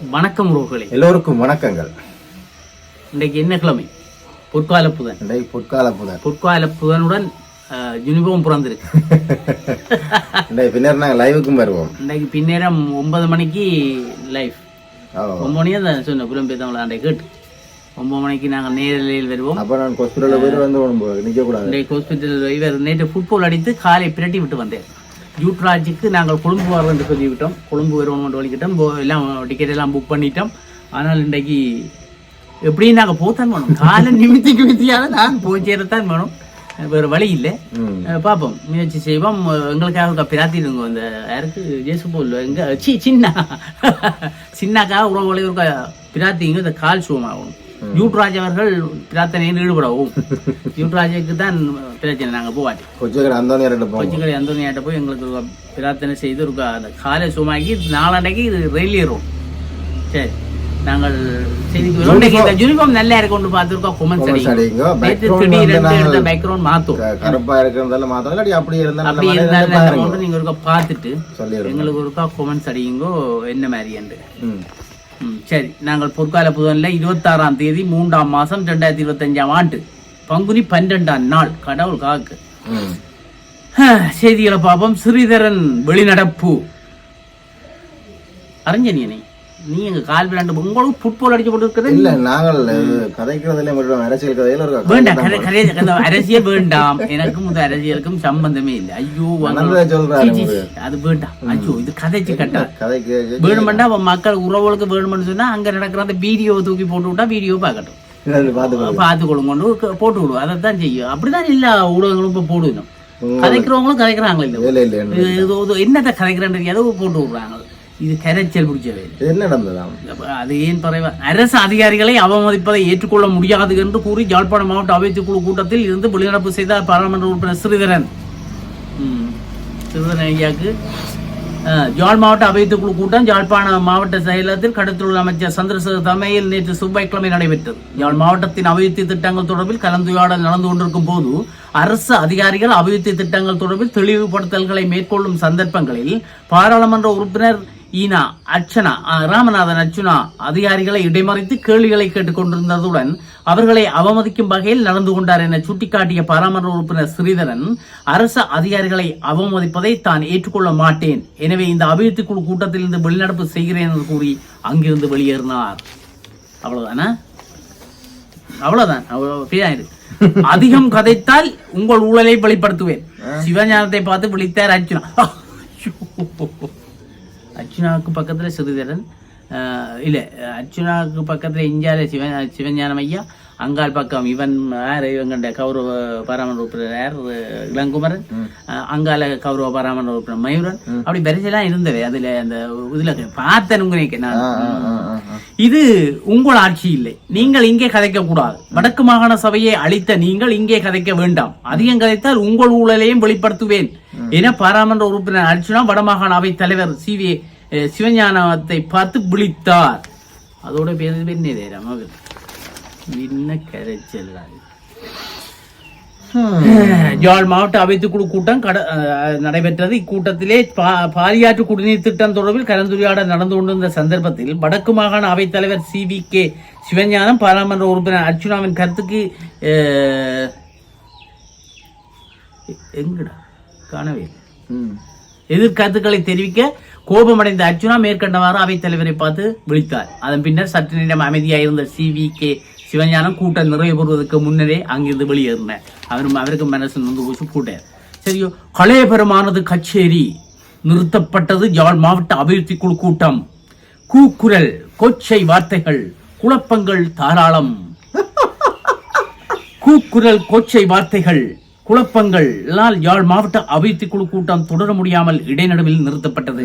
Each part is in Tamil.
வணக்கம் ரோகளே எல்லோருக்கும் வணக்கங்கள். இன்றைக்கு என்ன கிழமை? பொற்கால புதன். இன்றைக்கு பொற்கால புதன். பொற்கால புதனுடன் யூனிஃபார்ம் பிறந்திருக்கு. இன்றைக்கு பின்னர் நாங்கள் லைவுக்கும் வருவோம். இன்றைக்கு பின்னேரம் ஒன்பது மணிக்கு ஓ. ஒன்பது மணியா தான் சொன்ன புலம்பெயர் தமிழ் ஆண்டை கேட்டு. ஒன்பது மணிக்கு நாங்கள் நேரலையில் வருவோம். அப்போ நான் கொஸ்பிட்டலில் போய் வந்து நிற்கக்கூடாது இன்றைக்கு ஹாஸ்பிட்டல் இவர் நேற்று ஃபுட்பால் அடித்து காலை பிரட்டி விட்டு வந்தேன். யூட்ராஜுக்கு நாங்கள் கொழும்பு வரோம் என்று சொல்லிவிட்டோம். கொழும்பு வருவோம் வலிக்கிட்டோம் எல்லாம் டிக்கெட் எல்லாம் புக் பண்ணிட்டோம். ஆனால் இன்றைக்கு எப்படியும் நாங்கள் போத்தான் வேணும். காலை நிமித்தி நிமித்தியாக நான் போய் சேரத்தான் வேணும். வேறு வழி இல்லை. பார்ப்போம். முயற்சி செய்வோம். எங்களுக்காக பிரார்த்திடுங்க இந்த யாருக்கு? ஜேசு போல். எங்க? சி சின்ன. சின்னாக்காக உறவுகளை ஒரு பிரார்த்திங்க. இந்த கால் சுகமாகும் யூட்ராஜ் அவர்கள் பிரார்த்தனையில் ஈடுபடவும். யூட்ராஜுக்கு தான் பிரச்சனை நாங்கள் போவாட்டி கொச்சக்கடை அந்த நேரம் போவோம். கொச்சிக்கடை அந்தோனியாட்ட போய் எங்களுக்கு பிரார்த்தனை செய்து ஒரு காலை சுமாக்கி நாளாண்டைக்கு ரயில் ஏறும். சரி நாங்கள் செய்திக்கு யூனிஃபார்ம் நல்லா கொண்டு பார்த்துருக்கோம் கொமெண்ட்ஸ் Comments அடிங்க. நேற்று Background திடீரென்று வந்து எடுத்த நாங்கள் பேக்ரவுண்ட் மாற்றும் க- கருப்பா இருக்கிறதால மாத்திரம் இல்லாட்டி அப்படியே இருந்தா நல்ல அப்படி மாதிரி இருந்தாலும் இருந்தா அந்த பாருங்க. amount நீங்க ஒருக்கா பார்த்துட்டு எங்களுக்கு ஒருக்கா கொமெண்ட்ஸ் அடியுங்கோ என்ன மாதிரி என்று. சரி நாங்கள் பொற்கால புதனில் இருபத்தாறாம் தேதி மூன்றாம் மாசம் ரெண்டாயிரத்தி இருபத்தஞ்சாம் ஆண்டு. பங்குனி பன்னிரெண்டாம் நாள் கடவுள் காக்கு. செய்திகளை பார்ப்போம். ஸ்ரீதரன் வெளிநடப்பு. அறிஞ்சனியனே நீ எங்க கால் விளாண்டு உங்களுக்கு ஃபுட்பால் அடிச்சு போட்டு இருக்கிறது? இல்ல நாங்கள் கதைக்கிறதுல மட்டும் அரசியல் கதையில கதை வேண்டாம் அந்த அரசியல் வேண்டாம். எனக்கும் இந்த அரசியலுக்கும் சம்பந்தமே இல்லை. ஐயோ அது வேண்டாம். ஐயோ இது கதைச்சு கட்டா. வேணுமெண்டா மக்கள் உறவுகளுக்கு வேணுமென்னு சொன்னா அங்க நடக்கிற அந்த வீடியோ தூக்கி போட்டு விட்டா வீடியோ பார்க்கட்டும். பார்த்து பார்த்து கொள்ளுங்கொண்டு க- போட்டு விடுவோம் அதைத்தான் செய்யும். அப்படிதான் எல்லா ஊடகங்களும் இப்ப போடுவோம் கதைக்கிறவங்களும் கதைக்கிறாங்களே இல்லை என்னத்தை கதைக்கிறேன்னு தெரியாத போட்டு விடுறாங்க. இது கரைச்சல் பிடிச்சவே. என்ன நடந்ததாம் அது ஏன் பரவ அரசு அதிகாரிகளை அவமதிப்பதை ஏற்றுக்கொள்ள முடியாது என்று கூறி யாழ்ப்பாணம் மாவட்ட அவைத்துக் குழு கூட்டத்தில் இருந்து வெளிநடப்பு செய்த பாராளுமன்ற உறுப்பினர் ஸ்ரீதரன் ம். ஸ்ரீதரன் ஐயாக்கு. யாழ் மாவட்ட அவைத்துக் குழு கூட்டம் யாழ்ப்பாண மாவட்ட செயலகத்தில் கடத்தொழில் அமைச்சர் சந்திரசேகர் தலைமையில் நேற்று செவ்வாய்க்கிழமை நடைபெற்றது. யாழ் மாவட்டத்தின் அபிவிருத்தி திட்டங்கள் தொடர்பில் கலந்துரையாடல் நடந்து கொண்டிருக்கும் போது அரசு அதிகாரிகள் அபிவிருத்தி திட்டங்கள் தொடர்பில் தெளிவுபடுத்தல்களை மேற்கொள்ளும் சந்தர்ப்பங்களில் பாராளுமன்ற உறுப்பினர் ஈனா அர்ச்சனா ராமநாதன் அர்ச்சுனா அதிகாரிகளை இடைமறித்து கேள்விகளை கேட்டுக் கொண்டிருந்ததுடன் அவர்களை அவமதிக்கும் வகையில் நடந்து கொண்டார் என சுட்டிக்காட்டிய பாராளுமன்ற உறுப்பினர் ஸ்ரீதரன் அரசு அதிகாரிகளை அவமதிப்பதை தான் ஏற்றுக்கொள்ள மாட்டேன். எனவே இந்த அபிவிருத்தி குழு கூட்டத்திலிருந்து வெளிநடப்பு செய்கிறேன் என்று கூறி அங்கிருந்து வெளியேறினார். அவ்வளவுதானா? அவ்வளவுதான். அவ்வளவு. அதிகம் கதைத்தால் உங்கள் ஊழலை வெளிப்படுத்துவேன். சிவஞானத்தை பார்த்து விழித்தார் அர்ச்சுனா. அர்ச்சுனாவுக்கு பக்கத்துல சிறிதரன் இல்ல அர்ச்சுனாவுக்கு பக்கத்துல இஞ்சால சிவ சிவஞானம் ஐயா அங்காள் பக்கம் இவன் யார்? இவங்கண்ட கௌரவ பாராமண உறுப்பினர் யார்? இளங்குமரன். அங்கால கௌரவ பாராமண உறுப்பினர் மயூரன். அப்படி வரிசையெல்லாம் இருந்தது அதுல அந்த இதுல பார்த்தேன் உங்களுக்கு நான். இது உங்கள் ஆட்சி இல்லை. நீங்கள் இங்கே கதைக்க கூடாது. வடக்கு மாகாண சபையை அளித்த நீங்கள் இங்கே கதைக்க வேண்டாம். அதிகம் கதைத்தால் உங்கள் ஊழலையும் வெளிப்படுத்துவேன். என பாராளுமன்ற உறுப்பினர் அர்ச்சுனா வடமாகாண அவை தலைவர் சி. வி. சிவஞானத்தை பார்த்து விழித்தார். அதோட பேர் பெண்ணே நேரம் அவர் என்ன கரைச்சல் யாழ் மாவட்ட அவைத்துக்குழு கூட்டம் கட நடைபெற்றது. இக்கூட்டத்திலே பா- பாரியாற்று குடிநீர் திட்டம் தொடர்பில் கலந்துரையாடல் நடந்து கொண்டிருந்த சந்தர்ப்பத்தில் வடக்கு மாகாண அவைத் தலைவர் சி. வி. கே. சிவஞானம் பாராளுமன்ற உறுப்பினர் அர்ச்சுனாவின் கருத்துக்கு எங்கடா? காணவே இல்லை. ம். எதிர்கருத்துக்களை தெரிவிக்க கோபமடைந்த அர்ச்சுனா மேற்கண்டவாறு அவைத் தலைவரை பார்த்து விழித்தார். அதன் பின்னர் சற்று நேரம் அமைதியாயிருந்த சி வி கே சிவஞானம் கூட்டம் நிறைவு பெறுவதற்கு முன்னரே அங்கிருந்து வெளியேறினார். அவரும் அவருக்கு மனசு நொந்து போச்சு கூட்டார் சரியோ கலையபரமானது கச்சேரி நிறுத்தப்பட்டது யாழ் மாவட்ட அபிவிருத்தி குழு கூட்டம். கூக்குரல் கொச்சை வார்த்தைகள் குழப்பங்கள் தாராளம். கூக்குரல் கொச்சை வார்த்தைகள் குழப்பங்கள் லால் யாழ் மாவட்ட அபிவிருத்தி குழு கூட்டம் தொடர முடியாமல் இடைநடுவில் நிறுத்தப்பட்டது.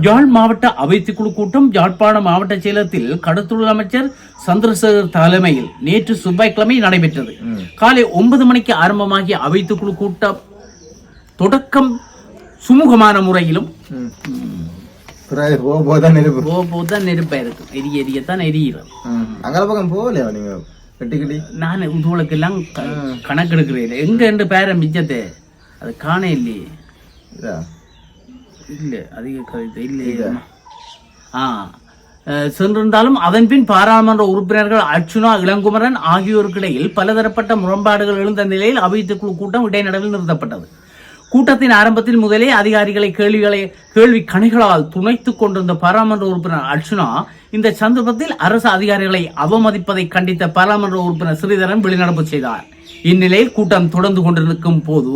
யாழ் மாவட்ட அபிவிருத்தி குழு கூட்டம் யாழ்ப்பாண மாவட்ட செயலகத்தில் கடத்தொழில் அமைச்சர் சந்திரசேகர் தலைமையில் நேற்று செவ்வாய்க்கிழமை நடைபெற்றது. காலை ஒன்பது மணிக்கு ஆரம்பமாகிய அபிவிருத்தி குழு கூட்டம் தொடக்கம் சுமூகமான முறையிலும் போதான் நெருப்பு. போதான் நெருப்பா இருக்கும் எரிய எரியத்தான் எரியிறது. ம். அங்கால பக்கம் போகலையா நீங்க? கட்டி நான் உங்களுக்கெல்லாம் கணக்கெடுக்கிறேன். எங்க என்று பேர மிச்சத்தை அது காண இல்லையே. இல்ல அதிக கவிதை இல்லையே. ஆ. சென்றிருந்தாலும் அதன் பின் பாராளுமன்ற உறுப்பினர்கள் அர்ச்சுனா இளங்குமரன் ஆகியோருக்கிடையில் பலதரப்பட்ட முரண்பாடுகள் எழுந்த நிலையில் அபிவிருத்தி குழு கூட்டம் இடைநடுவில் நிறுத்தப்பட்டது. கூட்டத்தின் ஆரம்பத்தில் முதலே அதிகாரிகளை கேள்விகளை கேள்வி கணிகளால் துணைத்துக் கொண்டிருந்த பாராளுமன்ற உறுப்பினர் அர்ச்சுனா இந்த சந்தர்ப்பத்தில் அரசு அதிகாரிகளை அவமதிப்பதை கண்டித்த பாராளுமன்ற உறுப்பினர் ஸ்ரீதரன் வெளிநடப்பு செய்தார். இந்நிலையில் கூட்டம் தொடர்ந்து கொண்டிருக்கும் போது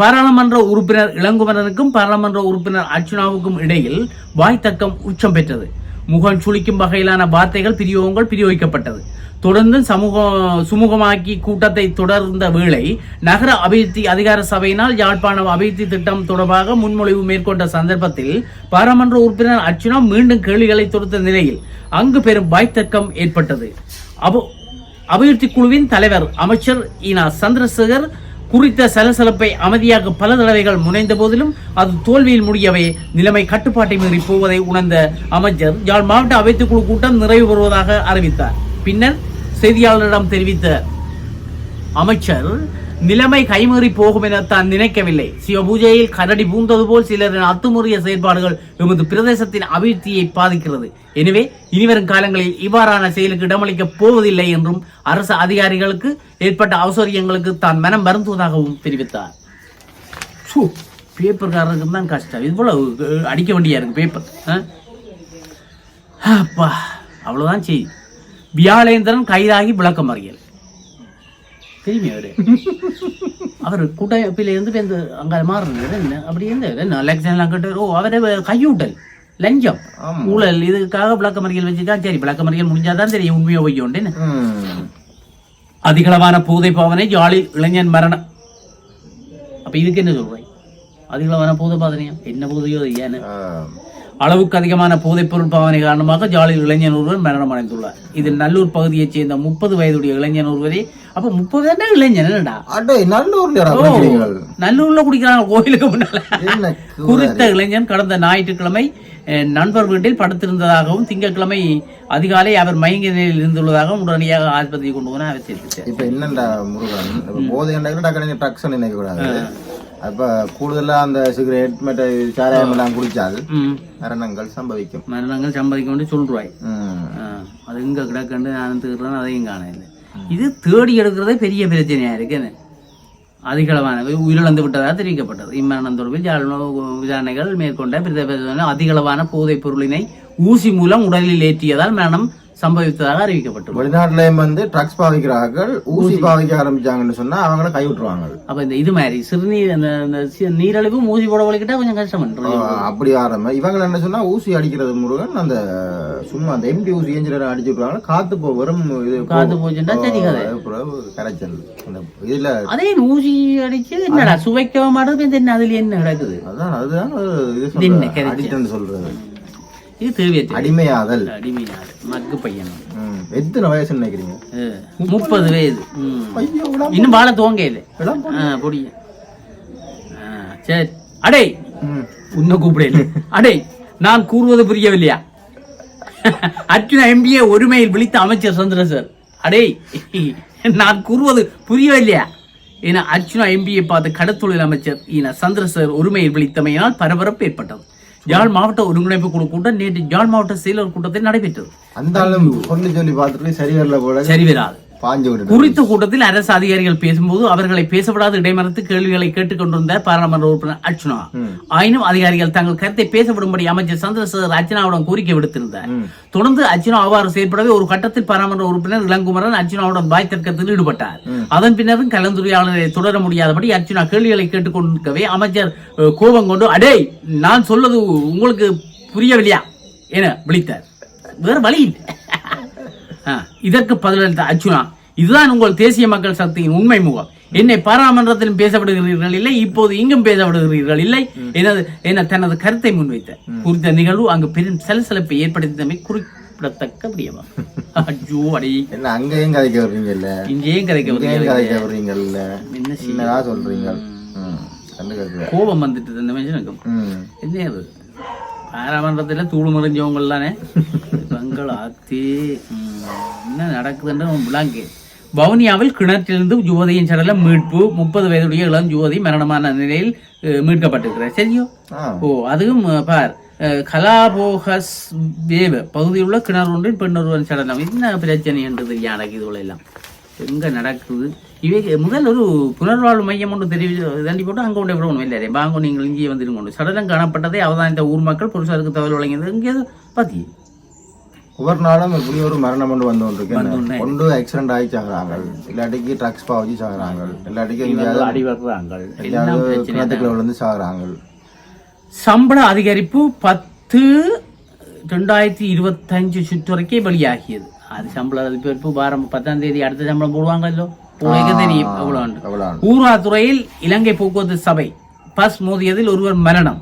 பாராளுமன்ற உறுப்பினர் இளங்குமரனுக்கும் பாராளுமன்ற உறுப்பினர் அர்ச்சுனாவுக்கும் இடையில் வாய்த்தக்கம் உச்சம் பெற்றது. முகம் சுளிக்கும் வகையிலான வார்த்தைகள் பிரியோகங்கள் பிரியோகிக்கப்பட்டது. தொடர்ந்து சமூக சுமூகமாக்கி கூட்டத்தை தொடர்ந்த வேளை நகர அபிவிருத்தி அதிகார சபையினால் யாழ்ப்பாணம் அபிவிருத்தி திட்டம் தொடர்பாக முன்மொழிவு மேற்கொண்ட சந்தர்ப்பத்தில் பாராளுமன்ற உறுப்பினர் அர்ச்சுனா மீண்டும் கேள்விகளை தொடுத்த நிலையில் அங்கு பெரும் வாய்த்தக்கம் ஏற்பட்டது. அபு அபிவிருத்தி குழுவின் தலைவர் அமைச்சர் ஈனா சந்திரசேகர் குறித்த சலசலப்பை அமைதியாக பல தடவைகள் முனைந்த போதிலும் அது தோல்வியில் முடியவே நிலைமை கட்டுப்பாட்டை மீறி போவதை உணர்ந்த அமைச்சர் யாழ் மாவட்ட அவைத்துக் குழு கூட்டம் நிறைவு பெறுவதாக அறிவித்தார். பின்னர் செய்தியாளரிடம் தெரிவித்த அமைச்சர் நிலைமை கைமீறி போகும் என தான் நினைக்கவில்லை. சிவபூஜையில் கரடி பூந்தது போல் சிலரின் அத்துமுறிய செயல்பாடுகள் எமது பிரதேசத்தின் அபிவிருத்தியை பாதிக்கிறது. எனவே இனிவரும் காலங்களில் இவ்வாறான செயலுக்கு இடமளிக்கப் போவதில்லை என்றும் அரசு அதிகாரிகளுக்கு ஏற்பட்ட அவசரியங்களுக்கு தான் மனம் வருந்துவதாகவும் தெரிவித்தார். பேப்பர்காரருக்கு தான் கஷ்டம். இவ்வளவு அடிக்க வேண்டியா இருக்கு பேப்பர் அப்பா அவ்வளவுதான் செய்தி. வியாழேந்திரன் கைதாகி விளக்கம் அறியல் தெரியுமே அவரு. அவர் இப்ப இந்த அங்க மாறுறது என்ன? அப்படி இருந்து என்ன? எலெக்ஷன்லாம் கட்டு ஓ அவரை கையூட்டல் லஞ்சம். ஊழல் இதுக்காக விளக்கமறியல் வச்சுதான் சரி விளக்கமறியல் முடிஞ்சாதான் தெரியும் உண்மையோ பொய்யோண்டுன்னு ம். அதிகளவான போதை பாவனை யாழில் இளைஞன் மரணம் அப்ப இதுக்கு என்ன சொல்றேன் அதிகளவான போதை பாவனையா? என்ன போதையோ ஏன்னு. அளவுக்கு அதிகமான போதைப் பொருள் பாவனை காரணமாக ஜாலில் இளைஞன் ஒருவர் மரணம் அடைந்துள்ளார். இதில் நல்லூர் பகுதியைச் சேர்ந்த முப்பது வயதுடைய இளைஞன் ஒருவரே அப்ப முப்பது இளைஞன்? என்னடா? நல்லூர்ல குடிக்கிறாங்க கோயிலுக்கு முன்னால. குறித்த இளைஞன் கடந்த ஞாயிற்றுக்கிழமை நண்பர் வீட்டில் படுத்திருந்ததாகவும் திங்கட்கிழமை அதிகாலை அவர் மயங்கிய நிலையில் இருந்துள்ளதாகவும் உடனடியாக ஆஸ்பத்திரி கொண்டு போன அவர் சேர்த்துச்சார் இப்ப என்னண்டா முருகன்? போதை கண்டாக்க டக்குனு ட்ரக்ஸ் நினைக்க கூடாது அப்ப கூடுதலா அந்த சிகரெட் மற்ற சாராயம் எல்லாம் குடிச்சால் ம். மரணங்கள் சம்பவிக்கும். மரணங்கள் சம்பாதிக்க வேண்டி சொல்றாய் அது இங்க கிடக்கண்டு நான் திருடுறேன் அதையும் காணல இது தேடி எடுக்கிறதே பெரிய பிரச்சனையா இருக்குன்னு அதிகளவான உயிரிழந்து விட்டதாக தெரிவிக்கப்பட்டது. இம்மரணம் தொடர்பில் விசாரணைகள் மேற்கொண்ட அதிகளவான போதைப் பொருளினை ஊசி மூலம் உடலில் ஏற்றியதால் மரணம் சம்பவித்ததாக அறிவிக்கப்பட்டுள்ளது. வெளிநாட்டுலயும் வந்து ட்ரக்ஸ் பாவிக்கிறார்கள் ஊசி பாவிக்க ஆரம்பிச்சாங்கன்னு சொன்னா அவங்கள கை விட்டுருவாங்க அப்ப இந்த இது மாதிரி சிறுநீர் அந்த நீரழிவு ஊசி போட வலிக்கிட்டா கொஞ்சம் கஷ்டம் அப்படி ஆரம்ப இவங்க என்ன சொன்னா ஊசி அடிக்கிறது முருகன் அந்த சும்மா அந்த எம்டி ஊசி ஏஞ்சில அடிச்சு விட்டுருவாங்க. காத்து போ வெறும் இது காத்து போச்சுன்னா சரி கரைச்சல். அந்த இதுல அதே ஊசி அடிச்சு என்னடா சுவைக்க மாட்டது இந்த என்ன அதுல என்ன கிடக்குது அதான் அதுதான்? அடிக்டன் சொல்றது. இது தேவையற்ற அடிமையாதல். அடிமையாடு மக்கு பையன். எத்தனை வயசு நினைக்கிறீங்க? முப்பது வயது. இன்னும் வாழ துவங்க இளம் பொடிய சரி. அடே. உன்னை கூப்பிடல. அடே! நான் கூறுவது புரியவில்லையா? அர்ஜுன எம்பிஏ ஒருமையில் விழித்த அமைச்சர் சந்திரசர் அடே! நான் கூறுவது புரியவில்லையா? என அர்ஜுனா எம்பியை பார்த்து கடத்தொழில் அமைச்சர் என சந்திரசர் ஒருமையில் விழித்தமையினால் பரபரப்பு ஏற்பட்டது. யாழ் மாவட்ட ஒருங்கிணைப்பு குழு கூட்டம் நேற்று யாழ் மாவட்ட செயலர் கூட்டத்தில் நடைபெற்றது. அந்த சொல்லி பார்த்துட்டு சரி வரல போல. சரி வராது குறித்த கூட்டத்தில் அரசு அதிகாரிகள் பேசும்போது அவர்களை பேசப்படாத இடைமறுத்து கேள்விகளை கேட்டுக்கொண்டிருந்த பாராளுமன்ற உறுப்பினர் அர்ச்சுனா. ஆயினும் அதிகாரிகள் தங்கள் கருத்தை பேசப்படும்படி அமைச்சர் சந்திரசேகர் அர்ச்சனாவிடம் கோரிக்கை விடுத்திருந்தார். தொடர்ந்து அர்ச்சனா அவ்வாறு செயற்படவே ஒரு கட்டத்தில் பாராளுமன்ற உறுப்பினர் இளங்குமரன் அர்ச்சனாவுடன் வாய் தர்க்கத்தில் ஈடுபட்டார். அதன் பின்னரும் கலந்துரையாடலை தொடர முடியாதபடி அர்ச்சனா கேள்விகளை கேட்டுக்கொண்டிருக்கவே அமைச்சர் கோபம் கொண்டு அடே நான் சொல்வது உங்களுக்கு புரியவில்லையா? என விழித்தார். வேறு வழி இல்லை. இதற்கு பதிலளித்த அர்ச்சுனா இதுதான் உங்கள் தேசிய மக்கள் சக்தியின் உண்மை முகம். என்னை பாராளுமன்றத்திலும் பேசப்படுகிறீர்கள் இல்லை இப்போது இங்கும் பேசப்படுகிறீர்கள் இல்லை எனது என தனது கருத்தை முன்வைத்தார் குறித்த நிகழ்வு அங்கு பெரும் சலசலப்பை ஏற்படுத்தியமை குறிப்பிடத்தக்க விடயமா? அஜோ அடி. என்ன அங்கேயும் கதைக்க வர்றீங்கல்ல இங்கேயும் கதைக்க வருகிறது. கதைக்க வர்றீங்கல்ல என்ன செய்ய? என்னடா சொல்றீங்க. கோபம் வந்துட்டு இந்த மனுஷனுக்கும் ம். என்ன அது? பாராளுமன்றத்துல தூள் மறைஞ்சவங்க தானே? பங்கள் ஆத்தி என்ன நடக்குதுன்னு விளாங்கு. வவுனியாவில் கிணற்றிலிருந்து யுவதியின் சடலம் மீட்பு முப்பது வயதுடைய இளம் யுவதி மரணமான நிலையில் மீட்கப்பட்டிருக்கிறார். சரியோ. ஓ அதுவும் பார் கலாபோகஸ் வேவ பகுதியில் உள்ள கிணறு ஒன்றில் பெண் ஒருவன் சடலம். என்ன பிரச்சனை என்று தெரியும் எனக்கு இதுல எல்லாம் எங்க நடக்குது? இவை முதல் ஒரு புனர்வாழ்வு மையம் ஒன்று தெரிவி தண்டி போட்டு அங்கே கொண்டு விடணும் இல்லை வாங்க நீங்கள் இங்கே வந்துருங்க சடலம் காணப்பட்டதை அவதானித்த ஊர் மக்கள் புருஷருக்கு தகவல் வழங்கியது. எங்கேயாவது பாத்தி ஒவ்வொரு நாளும் இப்படி ஒரு மரணம் கொண்டு வந்து கொண்டிருக்கு. கொண்டு ஆக்சிடென்ட் ஆகி சாகுறாங்க இல்லாட்டிக்கு ட்ரக்ஸ் பாவச்சு சாகுறாங்க இல்லாட்டிக்கு எங்கேயாவது அடி வர்றாங்க. எல்லாம் எங்கேயாவது பிரச்சனை கிணத்துக்குள்ள விழுந்து சாகுறாங்க சம்பள அதிகரிப்பு பத்து ரெண்டாயிரத்தி இருபத்தஞ்சு சுற்றுரைக்கே வெளியாகியது. அது சம்பள அதிகரிப்பு வாரம் பத்தாம் தேதி அடுத்த சம்பளம் போடுவாங்கல்லோ. உங்களுக்கு தெரியும் எவ்வளோ அவ்வளோ ஊராத்துறையில் இலங்கை போக்குவரத்து சபை பஸ் மோதியதில் ஒருவர் மரணம்.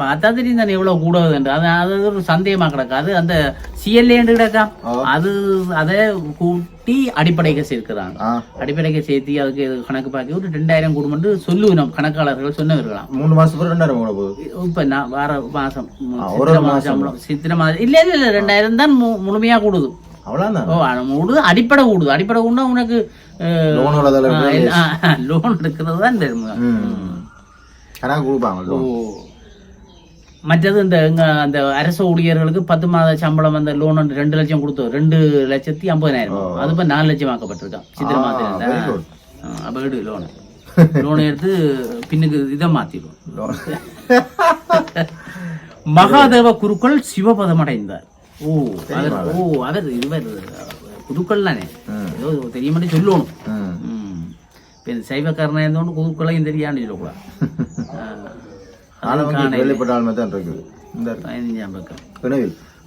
பார்த்தா தெரியும் தானே எவ்வளவு கூடாது என்று அது அது ஒரு சந்தேகமா கிடக்காது அந்த சிஎல்ஏ கிடக்காம் அது அதை கூட்டி அடிப்படைக்கு சேர்க்கிறாங்க. அடிப்படைக்கு சேர்த்து அதுக்கு கணக்கு பார்க்க ஒரு ரெண்டாயிரம் குடும்பம் சொல்லுவோம் கணக்காளர்கள் சொன்னவர்களாம் மூணு மாசத்துக்கு ரெண்டாயிரம் கூட போகுது. இப்ப நான் வார மாசம் ஒரு சித்திரை மாசம். சம்பளம். சித்திரை மாதம் இல்ல இல்ல இல்ல ரெண்டாயிரம் தான் மு- முழுமையா கூடுது. கூடுது அடிப்படை கூடுது அடிப்படை கூடா உனக்கு லோன் எடுக்கிறது தான் கொடுப்பாங்க. மற்றது இந்த அந்த அரசு ஊழியர்களுக்கு பத்து மாத சம்பளம் அந்த லோன் ரெண்டு லட்சம் கொடுத்தோம் ரெண்டு லட்சத்தி ஐம்பதாயிரம். அது இப்ப நாலு லட்சம் ஆக்கப்பட்டிருக்கான் சித்திரை good. அப்ப லோன் லோன் எடுத்து பின்னுக்கு இதை Loan. மகாதேவ குருக்கள் சிவபதம் அடைந்தார் ஓ அவர் ஓ அவர் இவர் குருக்கள் தானே. ஏதோ தெரிய மட்டும் சொல்லணும். இப்ப இந்த சைவக்காரனா இருந்தோண்டு குருக்களையும் தெரியான்னு சொல்லக்கூடாது மாதிரி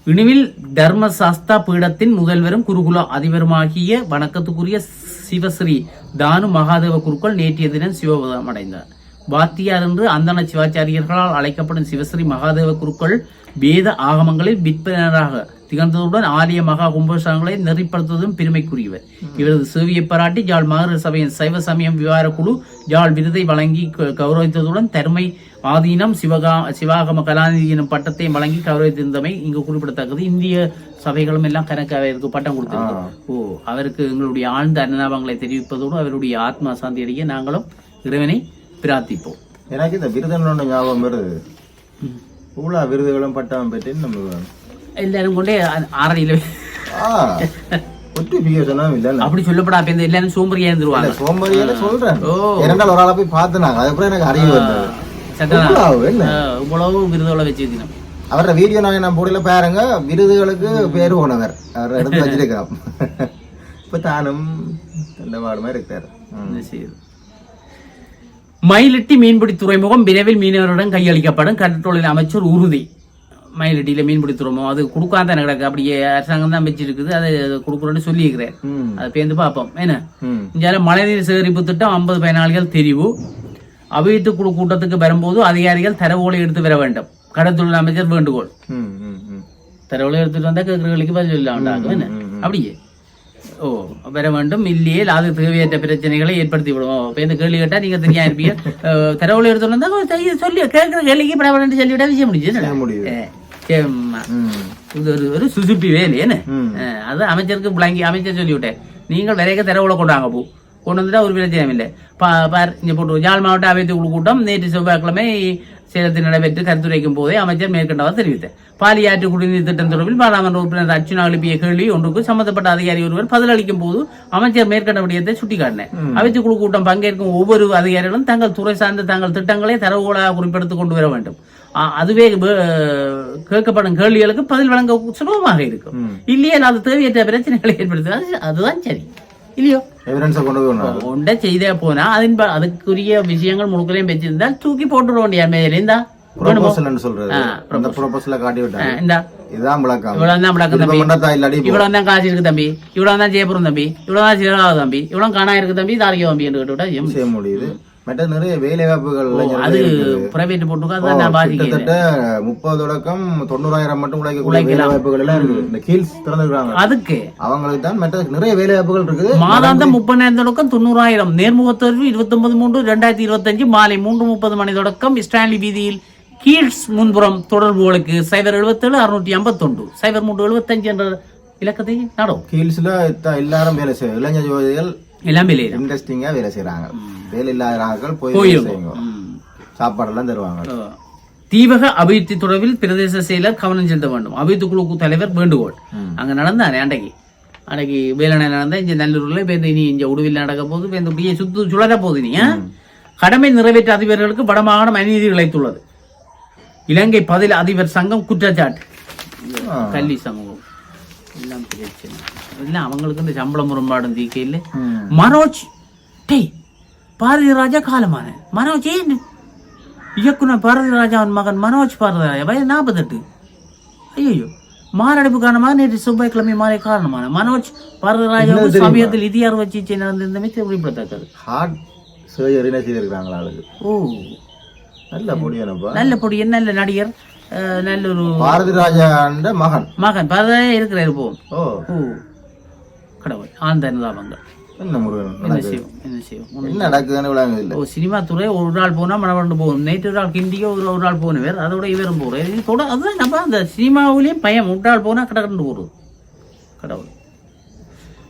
இனிவில் தர்மசாஸ்தா பீடத்தின் முதல்வரும் குருகுல அதிபருமாகிய வணக்கத்துக்குரிய சிவஸ்ரீ தானு மகாதேவ குருக்கள் நேற்றைய தினம் சிவபதம் அடைந்தார் வாத்தியார் என்று அந்தன சிவாச்சாரியர்களால் அழைக்கப்படும் சிவஸ்ரீ மகாதேவ குருக்கள் வேத ஆகமங்களில் விற்பனராக திகழ்ந்ததுடன் ஆலய மகா கும்பாபிஷேகங்களை நெறிப்படுத்துவதும் பெருமைக்குரியவர். இவரது சேவையை பாராட்டி ஜாழ் மகர சபையின் சைவ சமயம் விவகார குழு ஜாழ் விருதை வழங்கி கௌரவித்ததுடன் தர்மை ஆதீனம் சிவகா சிவாகம கலாநிதி எனும் பட்டத்தை வழங்கி கௌரவித்திருந்தமை இங்கு குறிப்பிடத்தக்கது. இந்திய சபைகளும் எல்லாம் கணக்கு அவருக்கு பட்டம் கொடுத்திருக்கு ஓ அவருக்கு எங்களுடைய ஆழ்ந்த அனுதாபங்களை தெரிவிப்பதோடு அவருடைய ஆத்மா சாந்தி அடைய நாங்களும் இறைவனை பிரார்த்திப்போம். எனக்கு இந்த விருதுன்னு ஞாபகம் வருது. இவ்வளோ விருதுகளும் பட்டம் பெற்று நம்ம எல்லாரும் கொண்டே ஆ- ஆறடியில ஆ ஒட்டு பிகே சொன்னா இல்லைல்ல அப்படி சொல்லப்படா அப்ப இந்த எல்லாரும் சோம்பரியா இருந்துருவாங்க. சோம்பரியில சொல்றேன். இரண்டால் ஒரு ஆளை போய் பார்த்துனாங்க. அதுக்கப்புறம் எனக்கு அறிவு வந்தது. இவ்வளவு விருதோட வச்சிருக்கணும். அவரோட வீடியோ நாங்க நான் போடல பாருங்க. விருதுகளுக்கு பேர் போனவர். அவர் எடுத்து வச்சிருக்கிறோம். இப்ப தானும் தண்டவாடு மாதிரி இருக்காரு. ம். மயிலிட்டி மீன்பிடி துறைமுகம் விரைவில் மீனவரிடம் கையளிக்கப்படும். கடற்றொழில் அமைச்சர் உறுதி. மயிலிட்டியில மீன்பிடி துறைமுகம். அது கொடுக்காத கிடக்கு. அப்படியே அரசாங்கம் தான் வச்சிருக்குது. அதை கொடுக்குறேன்னு சொல்லியிருக்கிறேன். அதை பேருந்து பார்ப்போம். என்ன? ம். இந்தியால மழைநீர் சேகரிப்பு திட்டம் ஐம்பது பயனாளிகள் தெரிவு. அபிவிருத்தி குழு கூட்டத்துக்கு வரும்போது அதிகாரிகள் தரவுகளை எடுத்து வர வேண்டும். கடற்தொழில் அமைச்சர் வேண்டுகோள். தரவுகளை எடுத்துட்டு வந்தா கேட்கறவங்களுக்கு பதில் இல்லாண்டாகும் என்ன? அப்படியே. ஓ வர வேண்டும். இல்லையே அது தேவையற்ற பிரச்சனைகளை ஏற்படுத்தி விடுவோம். இப்போ இந்த கேள்வி கேட்டா நீங்க தெரியா இருப்பீங்க. தரவுகளை எடுத்துட்டு சொல்லி. கேட்கிற கேள்விக்கு படப்படன்னு சொல்லிவிட்டா விஷயம் முடிஞ்சு. இது ஒரு ஒரு சுசுப்பி வேலை என்ன? அது அமைச்சருக்கு விளங்கி அமைச்சர் சொல்லிவிட்டேன். நீங்கள் விரைக்க தரவுல கொண்டாங்க போ. கொண்டு வந்துட்டா ஒரு பிரச்சனையும் இல்லை. பார் இங்கே போட்டு யாழ் மாவட்ட அவைத்து குழு கூட்டம் நேற்று செவ்வாய்க்கிழமை சேலத்தில் நடைபெற்று கருத்துரைக்கும் போதே அமைச்சர் மேற்கண்டவர் தெரிவித்தார். பாலியாற்று குடிநீர் திட்டம் தொடர்பில் பாராளுமன்ற உறுப்பினர் அர்ச்சுனா எழுப்பிய கேள்வி ஒன்றுக்கு சம்பந்தப்பட்ட அதிகாரி ஒருவர் பதிலளிக்கும் போது அமைச்சர் மேற்கண்ட விடயத்தை சுட்டிக்காட்டினார். அவைத்து குழு கூட்டம் பங்கேற்கும் ஒவ்வொரு அதிகாரிகளும் தங்கள் துறை சார்ந்த தங்கள் திட்டங்களை தரவுகளாக குறிப்பெடுத்து கொண்டு வர வேண்டும். அதுவே கேட்கப்படும் கேள்விகளுக்கு பதில் வழங்க சுலபமாக இருக்கும். இல்லையே அது தேவையற்ற பிரச்சனைகளை ஏற்படுத்து அது- அதுதான் சரி. இல்லையோ. ஒன்றை செய்தே போனா அதன் அதுக்குரிய விஷயங்கள் முழுக்களையும் வச்சிருந்தால் தூக்கி போட்டுட வேண்டிய மேல இருந்தா வேணுமோ ப்ரொபோசல்னு சொல்றது அந்த ப்ரொபோசலை காட்டி ஆ, விட்டாங்க இந்தா இதுதான் விளக்கம் இவ்வளவு தான் விளக்கம் இப்ப தம்பி மண்டத்தா இல்லாடி போ. இவ்வளவு தான் காசு இருக்கு தம்பி இவ்வளவு தான் ஜெயபுரம் தம்பி இவ்வளவு தான் சீரகாவது தம்பி இவ்வளவு காணா இருக்கு தம்பி தாரிக தம்பி என்று கேட்டு முடியுது மற்ற நிறைய வேலை வாய்ப்புகள் அது பிரைவேட் போட்டுக்கோ அதான் நான் கிட்டத்தட்ட முப்பது தொடக்கம் தொண்ணூறாயிரம் மட்டும் உழைக்கக்கூடிய வேலை வாய்ப்புகள் எல்லாம் இருக்குது. இந்த கீல்ஸ் திறந்துருக்காங்க அதுக்கு. அவங்களுக்கு தான் மற்ற நிறைய வேலை வாய்ப்புகள் இருக்குது. மாதாந்தம் முப்பதாயிரம் தொடக்கம் தொண்ணூறாயிரம். நேர்முகத்தேர்வு இருபத்தி ஒன்பது மூன்று ரெண்டாயிரத்தி இருபத்தஞ்சு மாலை மூன்று முப்பது மணி தொடக்கம் ஸ்டான்லி வீதியில் கீழ்ஸ் முன்புறம் தொடர்புகளுக்கு சைபர் எழுபத்தேழு அறுநூற்றி ஐம்பத்தொன்று. சைபர் மூன்று எழுபத்தஞ்சு என்ற இலக்கத்தை நடும். கீல்ஸ்ல எல்லாரும் வேலை செய்யும் இளைஞர் யுவதிகள் எல்லாம் வெளியிடும் இன்ட்ரெஸ்டிங்கா வேலை செய்யறாங்க வேலை இல்லாத போய் செய்யுங்க. சாப்பாடெல்லாம் தருவாங்க. தீவக அபிவிருத்தி தொடர்பில் பிரதேச செயலர் கவனம் செலுத்த வேண்டும். அபிவிருத்தி குழு தலைவர் வேண்டுகோள். அங்க நடந்தானே அன்றைக்கு. அன்றைக்கு வேலனை நடந்தா இங்க நல்லூர்ல இப்போ இனி இங்க உடுவில் நடக்க போகுது. இப்போ இந்த இப்படியே சுத்து சுழற போகுது நீ? கடமை நிறைவேற்ற அதிபர்களுக்கு வடமாகாணம் அநீதி இழைத்துள்ளது இலங்கை பதில் அதிபர் சங்கம் குற்றச்சாட்டு. கல்வி சமூகம். எல்லாம் பிரச்சனை. எல்லாம் அவங்களுக்கு இந்த சம்பள முரண்பாடும் தீக்கையில். மனோஜ் டேய் பாரதி ராஜா காலமான மனோஜ் ஏன் இயக்குனர் பாரதி ராஜாவின் மகன் மனோஜ் பாரதி ராஜா வயது நாற்பத்தெட்டு ஐயோ மாரடைப்பு காரணமாக நேற்று செவ்வாய்க்கிழமை மாலை காரணமான மனோஜ் பாரதி ராஜாவுக்கு சமயத்தில் இதி அறுவை சிகிச்சை நடந்திருந்தமை குறிப்பிடத்தக்கது ஹார்ட் சர்ஜரி செய்திருக்கிறாங்களா ஓ நல்ல முடியனப்பா நல்ல பொடி நல்ல நடிகர் நல்ல ஒரு பாரதி ராஜாண்ட மகன் மகன் பாரதி ராஜா இருக்கிறார் ஓ ஓ கடவுள். ஆழ்ந்த அனுதாபங்கள் என்ன? செய்வோம்? என்ன செய்வோம்? ஓ சினிமா துறை ஒரு நாள் போனா மணவண்டு போகும். நேற்று ஒரு நாள் கிண்டியோ ஒரு ஒரு நாள் போனவர் அதோட இவரும் போறாரு இது தொட அதுதான் நம்ம அந்த சினிமாவிலேயும் பயம். ஒரு நாள் போனா கடற்கண்டு போறது. கடவுள்.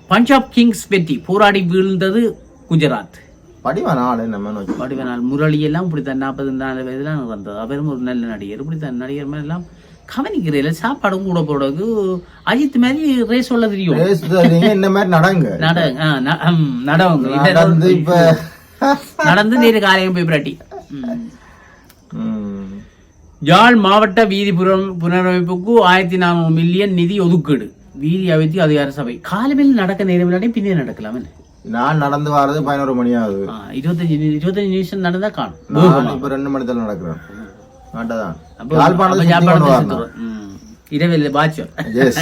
பஞ்சாப் கிங்ஸ் வெற்றி. போராடி வீழ்ந்தது குஜராத். என்ன மனோஜ் வடிவனால் முரளி எல்லாம் இப்படித்தான். நாற்பது நாலு வயதுலாம் வந்தது அவரும் ஒரு நல்ல நடிகர். இப்படித்தான். நடிகர் மாதிரி கவனிக்கிறதில்ல சாப்பாடும் கூட போடுறது. அஜித் மாதிரி ரேஸ் சொல்ல தெரியும். இந்த மாதிரி நடங்க. நடவுங்க. நடந்து இப்ப நடந்து நேரு காலையும் போய் பிராட்டி. யாழ் மாவட்ட வீதி புனரமைப்புக்கு ஆயிரத்தி நானூறு மில்லியன் நிதி ஒதுக்கீடு. வீதி அவைத்தி அதிகார சபை. காலமையில் நடக்க நேரம் இல்லாட்டி பின்னே நடக்கலாம்? நான் நடந்து வர்றது பதினோரு மணி ஆகுது. இருபத்தஞ்சு இருபத்தஞ்சு நிமிஷம் நடந்தா காணும். இப்ப ரெண்டு மணி தான் நடக்கிறேன். நாட்டதான் அப்போ யாழ்ப்பாணத்தை அப்போ சுத்தி கொண்டு யாழ்ப்பாணத்தை வரணும் சுத்துறோம். ம். இரவில் எஸ்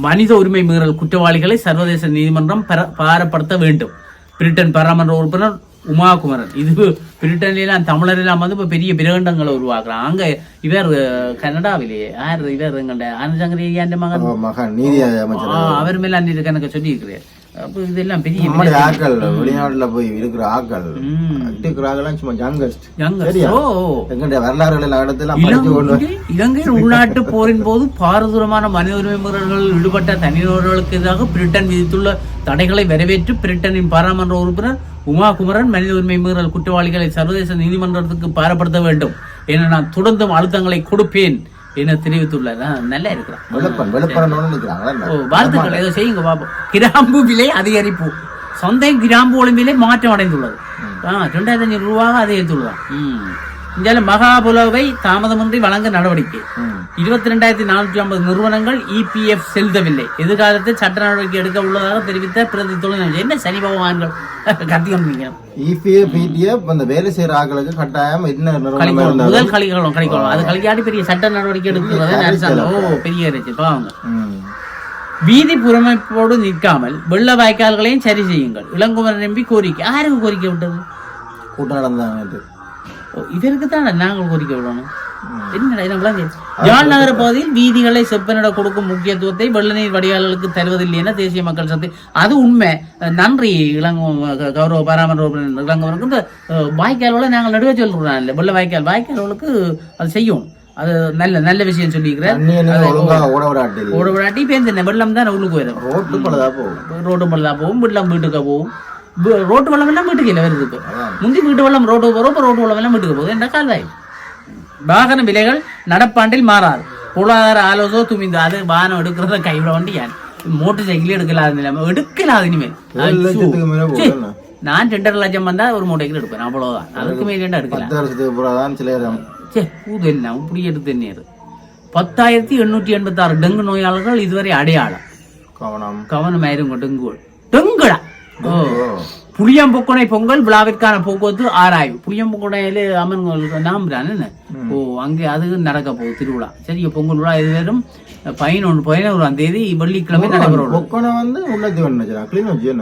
மனித உரிமை மீறல் குற்றவாளிகளை சர்வதேச நீதிமன்றம் பர- பாரப்படுத்த வேண்டும் பிரிட்டன் பாராளுமன்ற உறுப்பினர் உமா குமரன் இது பிரிட்டன்ல எல்லாம் தமிழர் எல்லாம் வந்து இப்ப பெரிய பிரகண்டங்களை உருவாக்குறான் அங்க இவர் கனடாவிலேயே யார் இவர் எங்கள்ட ஆனந்தங்கரி மகன் மகன் நீதி அவர் மேல அன்னைக்கு கணக்கு சொல்லி இருக்கிறார் அப்ப இதெல்லாம் பெரிய ஆட்கள் வெளிநாட்டுல போய் இருக்கிற ஆட்கள் ம். இருக்கிறாங்களாம் சும்மா யங்கஸ்ட். எங்களுடைய வரலாறுகள் எல்லாம் இடத்துல படிச்சு கொண்டு வர- இலங்கை இலங்கையின் உள்நாட்டு போரின் போது பாரதூரமான மனித உரிமை மீறல்களில் ஈடுபட்ட தனிநபர்களுக்கு எதிராக பிரிட்டன் விதித்துள்ள தடைகளை வரவேற்று பிரிட்டனின் பாராளுமன்ற உறுப்பினர் உமா குமரன் மனித உரிமை மீறல் குற்றவாளிகளை சர்வதேச நீதிமன்றத்துக்கு பாரப்படுத்த வேண்டும். என நான் தொடர்ந்தும் அழுத்தங்களை கொடுப்பேன். என தெரிவித்துள்ளார் ஆ, நல்லா இருக்கிறான். வெளுப்பன் இருக்கிறாங்களா ஓ வாழ்த்துக்கள். ஏதோ செய்யுங்க பாப்போம் கிராம்பு விலை அதிகரிப்பு. சொந்த கிராம்பு ஒளிம்பிலே மாற்றம் அடைந்துள்ளது. ஆ ரெண்டாயிரத்தி அஞ்சூறு ரூபாக அதிகரித்துள்ளதாம். ம். இந்தியாவில் மகாபுலவை தாமதமின்றி வழங்க நடவடிக்கை. இருபத்தி ரெண்டாயிரத்தி நானூற்றி ஐம்பது நிறுவனங்கள் இபிஎஃப் செலுத்தவில்லை எதிர்காலத்தில் சட்ட நடவடிக்கை எடுக்க உள்ளதாக தெரிவித்த பிரதி தொழில் என்ன சனி பகவான்கள்? கத்தி வந்தீங்க இபிஎஃப் பிடிஎஃப் அந்த வேலை செய்யற ஆட்களுக்கு கட்டாயம் என்ன முதல் கலிக்கோளம் கலிக்கோளம் அது கலிக்காட்டி பெரிய சட்ட நடவடிக்கை எடுக்கிறது பெரிய. வீதி புறமைப்போடு நிற்காமல் வெள்ள வாய்க்கால்களையும் சரி செய்யுங்கள். இளங்குமரன் நம்பி கோரிக்கை. யாருக்கு கோரிக்கை விட்டது? கூட்டம் நடந்தாங்க இதற்கு தானே நாங்கள் கோரிக்கை விடணும்? நகர பகுதியில் வீதிகளை செப்பனிட கொடுக்கும் முக்கியத்துவத்தை வெள்ள நீர் வடிகால்களுக்கு தருவதில்லை என தேசிய மக்கள் சக்தி அது உண்மை. நன்றி இளங்கோ கௌரவ பாராமர இளங்கோவனுக்கு. இந்த வாய்க்கால்களை நாங்கள் நடுவே இல்லை வெள்ள வாய்க்கால் வாய்க்கால்களுக்கு அது செய்யும். அது நல்ல நல்ல விஷயம் சொல்லியிருக்கிறேன் தண்ணியை நீங்க ஒழுங்கா ஓட விடாட்டில் ஒரு விடாட்டி பேருந்து வெள்ளம் தான் உள்ளுக்கு வரும் ரோட்டு பழுதா போகும்? ரோட்டு வெள்ளம் போகும் வெள்ளம் வீட்டுக்கு போகும். ரோட்டு வெள்ளம் எல்லாம் வீட்டுக்கு இல்லை வருது இப்போ. முந்தி வீட்டு வெள்ளம் ரோட்டு போகிறோம் இப்போ ரோட்டு வெள்ளம் எல்லாம் வீட்டுக்கு போகுது. என்ன கால்வாய்? வாகன விலைகள் நடப்பாண்டில் மாறாது. பொருளாதார ஆலோசனை துமிந்து அது வாகனம் எடுக்கிறத கைவிட வேண்டி யான் மோட்டர் சைக்கிள் எடுக்கலாத நிலைமை. எடுக்கலாது இனிமேல். நான் ரெண்டரை லட்சம் வந்தா ஒரு மோட்டர் எடுப்பேன். அவ்வளவுதான். அதுக்கு மேலே எடுக்கலாம்? சே ஊது எல்லாம் இப்படி எடுத்து நேரு பத்தாயிரத்தி எண்ணூற்றி எண்பத்தி ஆறு டெங்கு நோயாளர்கள் இதுவரை அடையாளம். கவனம். கவனமாயிருங்க டெங்குகள் டெங்குடா ஓ ஓ. புளியம்பொக்குனை பொங்கல் விழாவிற்கான போக்குவரத்து ஆராய்வு. புளியம்பொக்குனையில அம்மன் கோயிலுக்கு நாம்புறான் என்ன? ஓ அங்கே அது நடக்க போகுது திருவிழா. சரி பொங்கல் விழா இது வெறும் பதினொன்று பதினோராம் தேதி வெள்ளிக்கிழமை நடைபெறும் பொக்கனை வந்து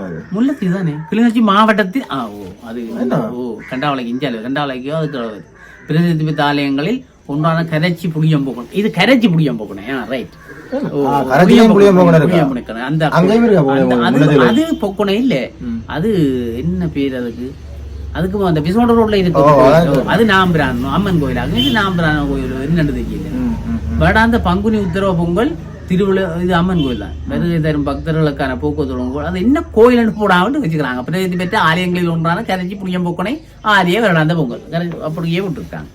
அது? முல்லத்தி தானே? கிளிநொச்சி மாவட்டத்தில் ஆ ஓ அது ஓ கண்டாவளைக்கு இஞ்சாலு கண்டாவளைக்கோ அதுக்கு பிரசித்தி ஆலயங்களில் ஒன்றான கரைச்சி புளியம்பொக்கன். இது கரைச்சி புளியம்பொக்கனை ரைட் அந்த? அது பொக்கனை இல்ல. அது என்ன பேர் அதுக்கு? அதுக்கு அந்த பிசோட ரோட்ல இருக்கு கோயில். அது நாம்பிரான் அம்மன் கோயில். அங்க இது நாம்பிரான் கோயில். என்னன்னு தெரியல. பங்குனி உத்தரவ பொங்கல் திருவிழா இது அம்மன் கோயில் தான். வருகை தரும் பக்தர்களுக்கான போக்குவரத்து அது என்ன கோயில்னு போடாமல் வச்சுக்கிறாங்க. இது பெற்ற ஆலயங்களில் ஒன்றான கரைச்சி புளியம் போக்கனை ஆரிய வருடாந்த பொங்கல். கரைச்சி அப்படியே விட்டுருக்காங்க.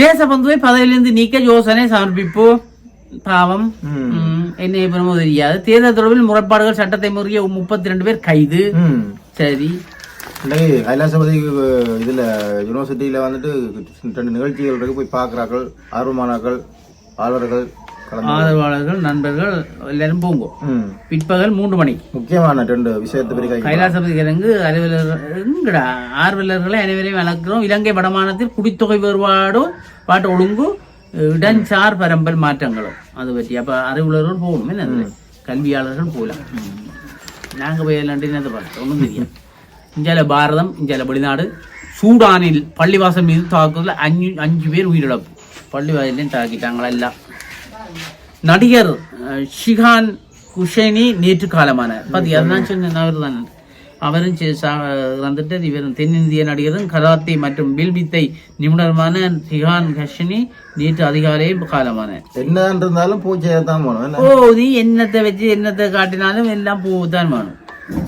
தேசபந்துவை பதவியிலிருந்து நீக்க யோசனை சமர்ப்பிப்பு. பாவம். என்ன எப்பனமோ தெரியாது தேர்தல் தொடர்பில் முறைப்பாடுகள் சட்டத்தை முறிய முப்பத்தி ரெண்டு பேர் கைது. சரி. கைலாசபதி இதுல யூனிவர்சிட்டியில வந்துட்டு ரெண்டு நிகழ்ச்சிகள் இருக்கு. போய் பார்க்கறார்கள். ஆர்வமானாக்கள் ஆழ்வர்கள் கலந்து ஆதரவாளர்கள் நண்பர்கள் எல்லாரும் போங்கோ. பிற்பகல் மூன்று மணி. முக்கியமான ரெண்டு விஷயத்தை கைலாசபதி கிழங்கு அறிவியலர் எங்கடா? ஆர்வலர்களை அனைவரையும் வளர்க்கிறோம் இலங்கை வடமானத்தில் குடித்தொகை வேறுபாடும் பாட்டு ஒழுங்கு இடஞ்சார் பரம்பல் மாற்றங்களும் அது பற்றி அப்ப அறிவுலர்கள் போகணும் என்ன? கல்வியாளர்கள் போகலாம் நாங்க போய் லண்டினத்தை பார்த்தோம் ஒன்றும் தெரியும் இந்தியாவில் பாரதம் இந்தியாவில் வெளிநாடு சூடானில் பள்ளிவாசல் மீது தாக்குதல் அஞ்சு அஞ்சு பேர் உயிரிழப்பு பள்ளிவாசலையும் தாக்கிட்டாங்களா எல்லாம் நடிகர் ஷிகான் குஷேனி நேற்று காலமானார் பாத்தி அதுதான் சொன்னேன் அவர் தான் அவரும் இறந்துட்டு இவரும் தென்னிந்திய நடிகரும் கராத்தே மற்றும் வில்வித்தை நிபுணருமான ஷிகான் கஷினி நேற்று அதிகாலையில் காலமானார் என்னதான் இருந்தாலும் பூச்சி தான் போகணும் என்ன? ஓ நீ என்னத்தை வச்சு என்னத்தை காட்டினாலும் எல்லாம் பூதான் வேணும்.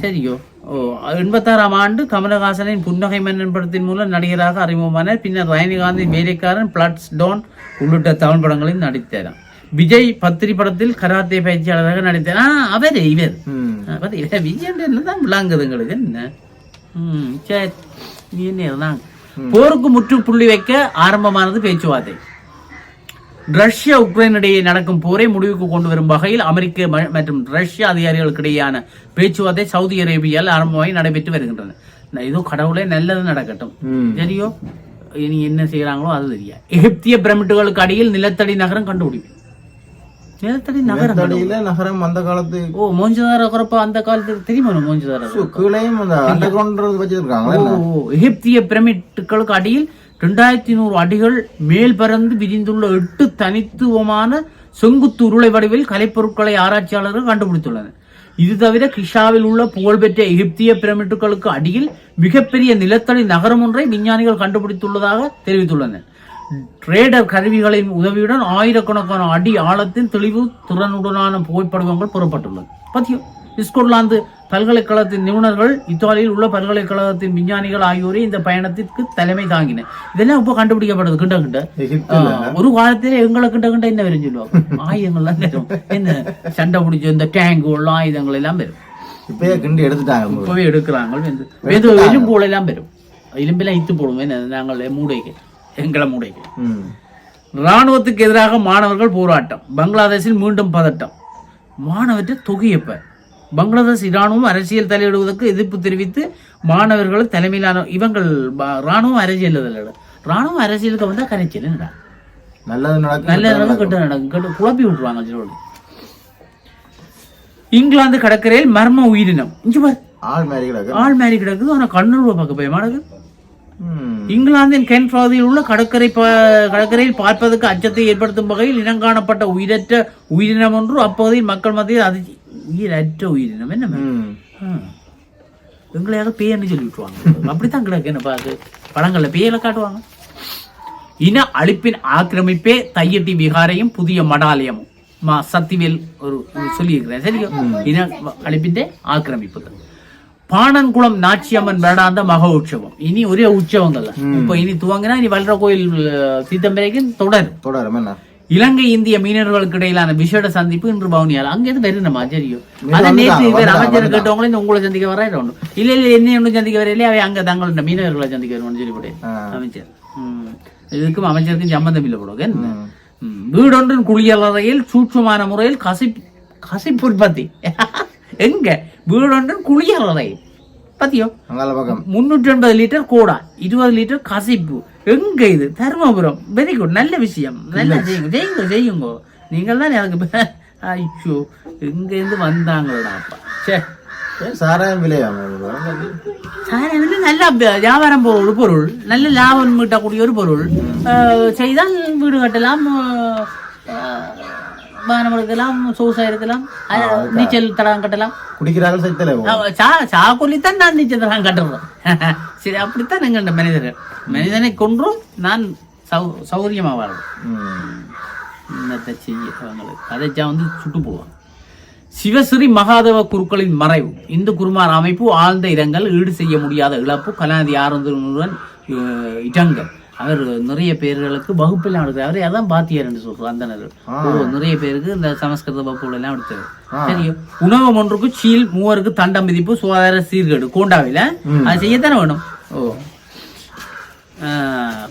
சரியோ? ஓ எண்பத்தாறாம் ஆண்டு கமலஹாசனின் புன்னகை மன்னன் படத்தின் மூலம் நடிகராக அறிமுகமானார் பின்னர் ரஜினிகாந்தின் வேலைக்காரன் பிளட்ஸ் டோன் உள்ளிட்ட தமிழ் படங்களில் நடித்தாராம் விஜய் பத்திரி படத்தில் கராத்தே பயிற்சியாளராக நடித்தார். ஆ அவர் இவர். விஜய் என்னதான் விளாங்குது எங்களுக்கு என்ன? ம் சரி நீ என்ன போருக்கு முற்றுப்புள்ளி வைக்க ஆரம்பமானது பேச்சுவார்த்தை. ரஷ்யா உக்ரைன் இடையே நடக்கும் போரை முடிவுக்கு கொண்டு வரும் வகையில் அமெரிக்க மற்றும் ரஷ்ய அதிகாரிகளுக்கு இடையேயான பேச்சுவார்த்தை சவுதி அரேபியாவில் ஆரம்பமாகி நடைபெற்று வருகின்றன. ஏதோ கடவுளே நல்லது நடக்கட்டும். சரியோ இனி என்ன செய்யறாங்களோ அது தெரியா எகிப்திய பிரமிட்டுகளுக்கு அடியில் நிலத்தடி நகரம் கண்டுபிடிப்பு. நிலத்தடி நகரம் தடியில நகரம் அந்த காலத்து ஓ மோஞ்சதார குறப்ப அந்த காலத்துக்கு தெரியுமா மோஞ்சதார கீழையும் அந்த அண்டர் கிரவுண்ட் வச்சிருக்காங்க ஓ. எகிப்திய பிரமிட்டுகளுக்கு அடியில் ரெண்டாயிரத்தி நூறு அடிகள் மேல் பறந்து விரிந்துள்ள எட்டு தனித்துவமான செங்குத்து உருளை வடிவில் கலைப்பொருட்களை ஆராய்ச்சியாளர்கள் கண்டுபிடித்துள்ளனர். இது தவிர கிஷாவில் உள்ள புகழ்பெற்ற எகிப்திய பிரமிட்டுகளுக்கு அடியில் மிகப்பெரிய நிலத்தடி நகரம் ஒன்றை விஞ்ஞானிகள் கண்டுபிடித்துள்ளதாக தெரிவித்துள்ளனர். ரேடர் கருவிகளின் உதவியுடன் ஆயிரக்கணக்கான அடி ஆழத்தில் தெளிவு திறனுடனான புகைப்படங்கள் பெறப்பட்டுள்ளது. பத்தியம் ஸ்கொட்லாந்து பல்கலைக்கழகத்தின் நிபுணர்கள் இத்தாலியில் உள்ள பல்கலைக்கழகத்தின் விஞ்ஞானிகள் ஆகியோரே இந்த பயணத்திற்கு தலைமை தாங்கினர் இதெல்லாம் இப்போ கண்டுபிடிக்கப்படுது கிட்ட கிட்ட ஒரு காலத்திலே எங்களை கிட்ட கிட்ட என்ன வரும் சொல்லுவாங்க? ஆயுதங்கள்லாம் வரும். என்ன? சண்டை பிடிச்ச இந்த டேங்குகள் ஆயுதங்கள் எல்லாம் வரும். இப்பயே கிண்டி எடுத்துட்டாங்க இப்பவே எடுக்கிறாங்க. எலும்புகள் எல்லாம் வரும். எலும்பெல்லாம் இத்து போடுவோம் நாங்கள் மூடைக்கு எங்களை மூடைக்கு ம். ராணுவத்துக்கு எதிராக மாணவர்கள் போராட்டம். பங்களாதேஷில் மீண்டும் பதட்டம். மாணவற்றை தொகையப்ப பங்களாதேஷ் இராணுவம் அரசியல் தலையிடுவதற்கு எதிர்ப்பு தெரிவித்து மாணவர்கள் தலைமையிலான இவங்கள் ப- ராணுவம் அரசியல் இல்லை ராணுவம் அரசியலுக்கு வந்தா கரைச்சல் என்னடா? நல்லது நடக்கும் கெட்ட நடக்கும் கெட்டு குழப்பி விட்டுருவாங்க சிலோடு இங்கிலாந்து கடற்கரையில் மர்ம உயிரினம். இங்க பாரு. ஆள் மாதிரி கிடக்கு. ஆள் மாறி கிடக்குது. ஆனா கண்ணுருவ பார்க்க பயமானது ம் இங்கிலாந்தின் கென்ட் பகுதியில் உள்ள கடற்கரை கடற்கரையில் பார்ப்பதற்கு அச்சத்தை ஏற்படுத்தும் வகையில் இனங்காணப்பட்ட உயிரற்ற உயிரினம் ஒன்று. அப்பகுதியில் மக்கள் மத்தியில் அது உயிரற்ற உயிரினம். என்ன. எங்களையாக பேயன்னு சொல்லி விட்டுருவாங்க அப்படித்தான் கிடக்கு என்ன பாக்கு படங்கள்ல பேயில காட்டுவாங்க. இன அழிப்பின் ஆக்கிரமிப்பே தையட்டி விகாரையும் புதிய மடாலயமும் மா சத்திவேல் ஒரு சொல்லியிருக்கிறேன் சரியோ? இன அழிப்பின் ஆக்கிரமிப்பு பாணன்குளம் நாச்சியம்மன் வருடாந்த மக உற்சவம். இனி ஒரே உற்சவங்கள் தான் இப்ப இனி துவங்கினா இனி வல்ற கோயில் சீத்தம்பரைக்கும் தொடரும் என்ன? இலங்கை இந்திய மீனவர்களுக்கு இடையிலான விசேட சந்திப்பு இன்று பவுனியால். அங்கேருந்து வருணமா சரியோ அதை வந்துட்டாங்க, நேற்று இவர் வந்துட்டாங்க, அமைச்சர். கேட்டவங்களும் இந்த உங்களை சந்திக்க வர ஒன்று இல்ல இல்ல என்ன ஒன்றும் சந்திக்க வரையிலே அவை அங்க தங்களோட மீனவர்களை சந்திக்க வருவோம்னு சொல்லி போட்டு. ஆ. அமைச்சர். இதுக்கும் அமைச்சருக்கும் சம்பந்தம் இல்லை போடுங்க என்ன. வீடொன்றின் குளியலறையில் சூட்சமான முறையில் கசிப் கசிப்பு உற்பத்தி. எங்க? வீடொன்றின் குளியலறை. பத்தியோ? முன்னூற்றி எண்பது லிட்டர் கோடா இருபது லிட்டர் கசிப்பு. எங்க இது? தர்மபுரம். வெரி குட் நல்ல விஷயம். நல்லா செய்யுங்க. செய்யுங்க செய்யுங்க. நீங்கள் தான் எனக்கு ஐயோ எங்க இருந்து வந்தாங்களா அப்பா சே சாராயம் விலையாம சார் வந்து நல்ல வியாபாரம் ஒரு பொருள். நல்ல லாபம் மீட்டக்கூடிய ஒரு பொருள். செய்தால் வீடு கட்டலாம். வாகனம் எடுக்கலாம் இருக்கலாம் அஹ், நீச்சல் தடம் கட்டலாம். குடிக்கிறார்கள் அவ சா சா கொல்லித்தான் நான் நிச்சயத்தான் கட்டுறேன் சரி அப்படித்தான் எங்க மனிதர் மனிதனை கொன்றும் நான் சௌ சௌரியமா வாழ்றேன் என்னத்தை செய்ய அவங்களுக்கு கதைச்சா வந்து சுட்டு போவாங்க சிவஸ்ரீ மகாதேவ குருக்களின் மறைவு. இந்து குருமார் அமைப்பு ஆழ்ந்த இடங்கள் ஈடு செய்ய முடியாத இழப்பு கலாநிதி ஆனந்தனுடன் அஹ், இடங்கள் அவர் நிறைய பேர்களுக்கு வகுப்பில் எடுத்தார் அவரே அதான் பாத்தியார் என்று சொல்றார் அந்தனர் நிறைய பேருக்கு இந்த சமஸ்கிருத வகுப்புகள் எல்லாம் எடுத்தார் உணவகம் ஒன்றுக்கு சீல் மூவருக்கு தண்டம் விதிப்பு சுகாதார சீர்கேடு கோண்டாவில அது செய்யத்தானே வேணும்? ஓ.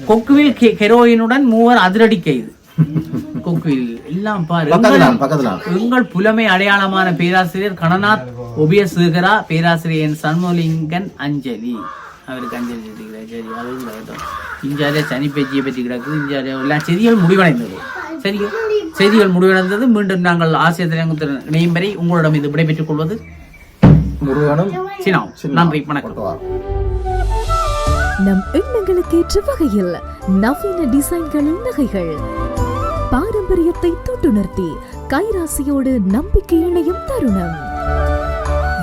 கொக்குவில் கெரோயினுடன் மூவர் அதிரடி கைது. கொக்குவில் எல்லாம் பாரு. எங்கள் புலமை அடையாளமான பேராசிரியர் கணநாத் ஒபியசேகரா பேராசிரியர் என் சண்முகலிங்கன் அஞ்சலி. அவருக்கு அஞ்சலி செலுத்துகிறார் சரி அது கிடக்கட்டும் இஞ்சாலே சனி பேச்சியை பற்றி கிடக்கு இஞ்சாலே எல்லாம் செய்திகள் முடிவடைந்தது. சரியோ செய்திகள் முடிவடைந்தது. மீண்டும் நாங்கள் ஆசிரியர் திரையங்கத்துடன் இணையும் வரை உங்களிடம் இது விடைபெற்றுக் கொள்வது முருகனும் சினாம் நன்றி வணக்கம். நம் எண்ணங்களுக்கு ஏற்ற வகையில் நவீன டிசைன்களில் நகைகள். பாரம்பரியத்தை தொட்டுணர்த்தி கைராசியோடு நம்பிக்கை இணையும் தருணம்.